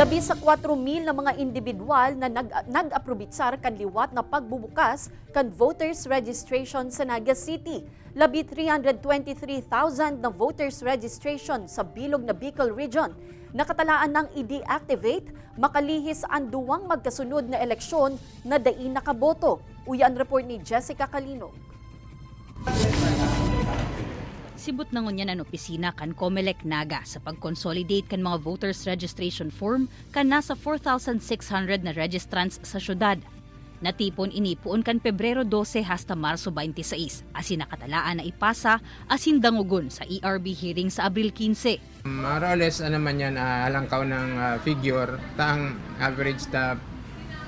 Labi sa 4,000 na mga individual na nag nag-aprobitsar kan liwat na pagbubukas kan voters registration sa Naga City. Labi 323,000 na voters registration sa bilog na Bicol Region. Nakatalaan ng i-deactivate makalihis ang duwang magkasunod na eleksyon na dain nakaboto. Uyan report ni Jessica Calinog. Sibot na ngunyan ang opisina kan Comelec Naga sa pag-consolidate kan mga voters registration form kan nasa 4,600 na registrants sa syudad. Natipon inipuon kan Pebrero 12 hasta Marso 26 asin nakatalaan na ipasa asin dangugon sa ERB hearing sa Abril 15. More or less, ano man yan, ah, halangkaw ng ah, figure, taang average ta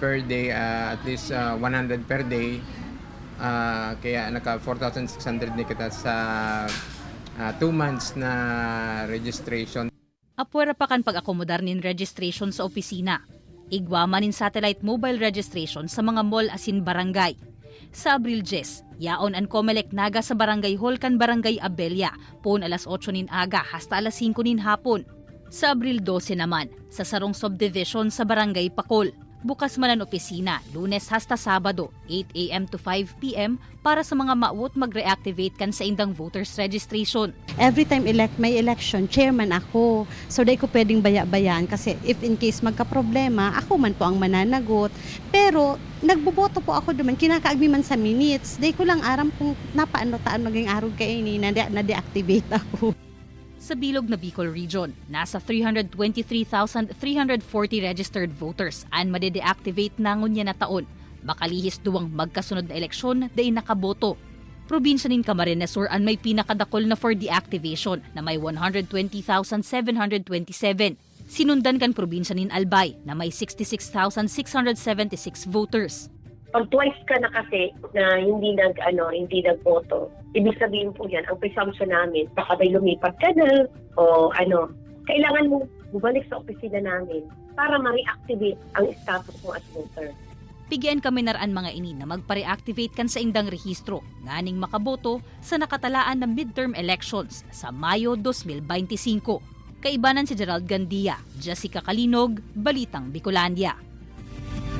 per day, ah, at least ah, 100 per day. Ah, kaya naka 4,600 ni kita sa 2 months na registration. Apwera pa kan pag-akomodar nin registration sa opisina. Igwa manin satellite mobile registration sa mga mall asin barangay. Sa Abril 10, yaon ang Comelec Naga sa Barangay Hall kan Barangay Abelia, pon alas 8 nin aga hasta alas 5 nin hapon. Sa Abril 12 naman, sa Sarong Subdivision sa Barangay Pakol. Bukas man ang opisina, lunes hasta Sabado, 8 a.m. to 5 p.m. para sa mga maawot mag-reactivate kan sa indang voters registration. every time elect may election, chairman ako. So, di ko pwedeng baya-bayan kasi if in case magka-problema, ako man po ang mananagot. Pero, nagboboto po ako duman, kinakaagmi man sa minutes. Di ko lang aram kung napaano taan maging arog kay ini na, na-deactivate ako. Sa bilog na Bicol Region, nasa 323,340 registered voters ang madedeactivate na ngunya na taon. Makalihis duwang magkasunod na eleksyon day nakaboto. Probinsya nin Camarines Sur ang may pinakadakol na for deactivation na may 120,727. Sinundan kan probinsya nin Albay na may 66,676 voters. Pag twice ka na kasi na hindi nag ano hindi nagboto ibig sabihin po yan ang presumption namin baka may lumipat ka na o ano kailangan mo bumalik sa opisina namin para ma-reactivate ang status mo as voter Bigyan kami naraan mga ini na magpa-reactivate kan sa indang rehistro nganing makaboto sa nakatalaan ng midterm elections sa Mayo 2025. Kaibanan si Gerald Gandia, Jessica Kalinog, Balitang Bicolandia.